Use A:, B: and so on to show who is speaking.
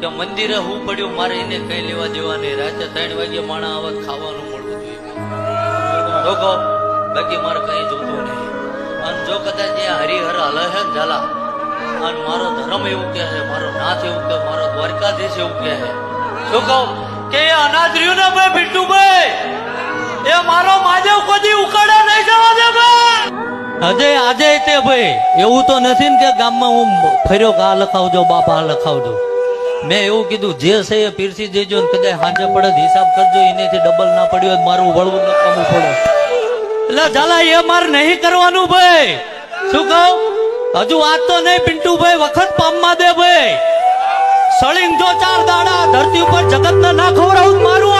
A: કે મંદિરે હું પડ્યું, મારે એને કઈ લેવા દેવા નહીં રાતે ત્રણ વાગે માણા આવા ખાવાનું મળવું જોઈએ. જો કહો બાકી મારે કઈ જોતું નહીં. અને જો કદાચ એ હરિહર હલે છે ઝાલા. અને મારો ધર્મ એવું કહે છે, મારો નાથ એવું કહે, મારો દ્વારકાધીશ એવું કહે છે. શું કહું કે એ અનાજ રહ્યું ને ભાઈ. બિટ્ટુભાઈ એ મારો માધવ કદી ઉકાળે નહીં જવા દે ભાઈ. અજય આજે તે ભાઈ, એવું તો નથી ને કે ગામમાં હું ફર્યો કે આ લખાવજો, બાપા લખાવજો. મેં એવું કીધું, જે છે એ પીરસી દેજો ને કદાચ હાંજે પડે હિસાબ કરજો, એનેથી ડબલ ના પડ્યો મારું વળવું નકામું પડે. એટલે ઝાલા, એ મારે નહીં કરવાનું ભાઈ. શું કહું? હજુ વાત તો નહીં પિન્ટુ ભાઈ વખત પામમાં દે ભાઈ. સળિંગ જો ચાર દાડા ધરતી ઉપર જગત ના ખવડાવું મારું